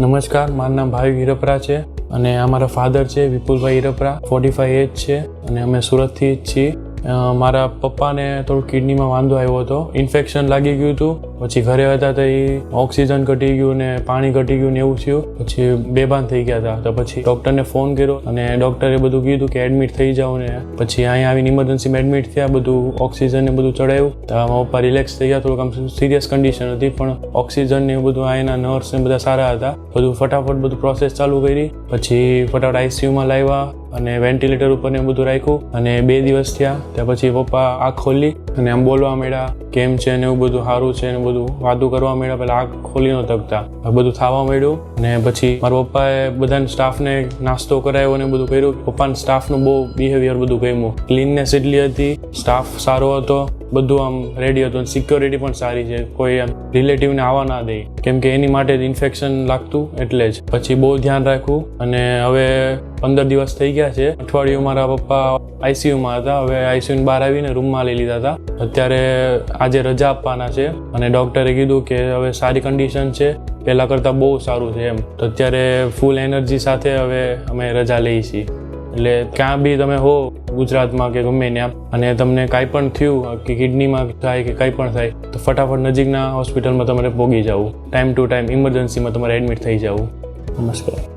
નમસ્કાર, મારું નામ ભાઈ હિરપરા છે અને અમારા ફાધર છે Vipulbhai Hirpara forty five age છે અને અમે સુરતથી જ છીએ. મારા પપ્પાને થોડું કિડનીમાં વાંધો આવ્યો હતો. ઇન્ફેક્શન લાગી ગયું હતું. પછી ઘરે હતા તો એ ઓક્સિજન ઘટી ગયું ને પાણી ઘટી ગયું ને એવું થયું. પછી બેભાન થઈ ગયા હતા. તો પછી ડૉક્ટરને ફોન કર્યો અને ડૉક્ટરે બધું કીધું કે એડમિટ થઈ જાઓ ને. પછી અહીંયા આવીને ઇમરજન્સીમાં એડમિટ થયા, બધું ઓક્સિજન ને બધું ચડાવ્યું તો મારા પપ્પા રિલેક્સ થઈ ગયા, થોડુંક આમ સિરિયસ કન્ડિશન હતી, પણ ઓક્સિજન ને બધું અહીંના નર્સ ને બધા સારા હતા. બધું ફટાફટ બધું પ્રોસેસ ચાલુ કરી. પછી ફટાફટ આઈસીયુમાં લાવ્યા. અને વેન્ટિલેટર ઉપર ને બધું રાખ્યું. અને બે દિવસ થયા, ત્યાં પછી પપ્પા આંખ ખોલી અને આમ બોલવા માંડ્યા, કેમ છે? ને એવું બધું, સારું છે? ને બધું વાતું કરવા માંડ્યા, પહેલાં આંખ ખોલી ન તકતા બધું થવા માંડ્યું અને પછી મારા પપ્પાએ બધાને સ્ટાફને નાસ્તો કરાવ્યો ને બધું કર્યું. પપ્પાના સ્ટાફનું બહુ બિહેવિયર બધું ગમ્યું. ક્લીનનેસ એટલી હતી સ્ટાફ સારો હતો. બધું આમ રેડી હતું સિક્યોરિટી પણ સારી છે. કોઈ આમ રિલેટિવને આવવા ના દે. કેમ કે એની માટે ઇન્ફેક્શન લાગતું એટલે જ. પછી બહુ ધ્યાન રાખવું. અને હવે પંદર દિવસ થઈ ગયા છે. અઠવાડિયું મારા પપ્પા આઈસીયુમાં હતા. હવે આઈસીયુ બહાર આવીને રૂમમાં લઈ લીધા હતા. અત્યારે આજે રજા આપવાના છે. અને ડૉક્ટરે કીધું કે હવે સારી કન્ડિશન છે. પહેલાં કરતાં બહુ સારું છે એમ. તો અત્યારે ફૂલ એનર્જી સાથે હવે અમે રજા લઈએ છીએ. એટલે ક્યાં બી તમે હો ગુજરાતમાં કે ગમે ત્યાં. અને તમને કાંઈ પણ થયું, કે કિડનીમાં થાય કે કાંઈ પણ થાય, તો ફટાફટ નજીકના હોસ્પિટલમાં તમારે પહોંચી જવું. ટાઈમ ટુ ટાઈમ ઇમરજન્સીમાં તમારે એડમિટ થઈ જવું. નમસ્કાર.